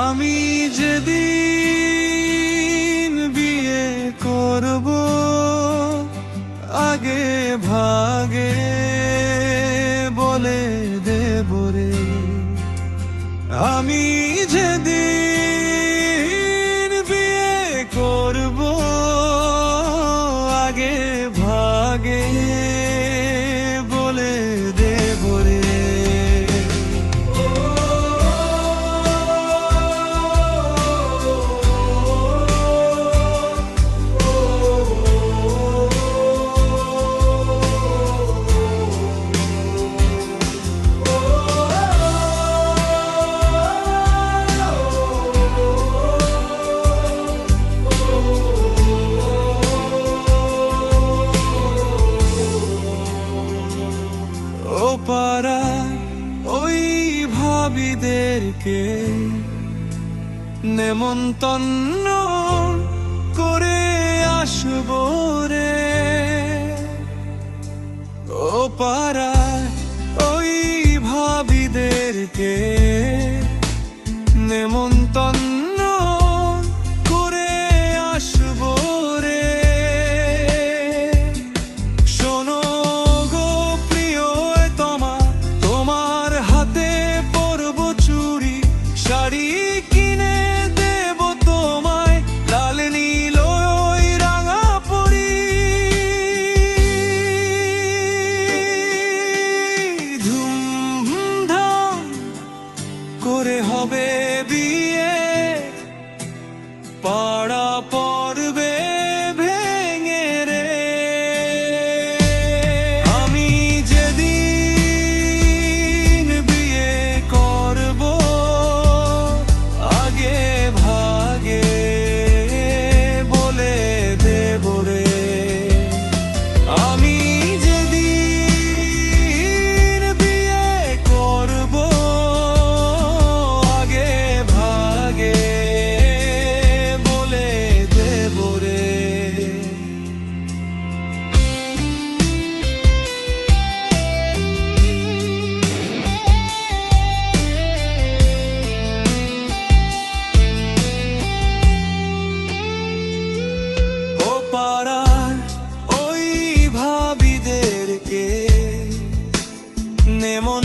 আমি যেদিন বিয়ে করব আগে ভাগে বলে দেব রে। আমি যেদিন ভাবিদেরকে নেমন্তন্ন করে আসব রে। ও পারা ওই ভাবিদেরকে করে হবে tenemos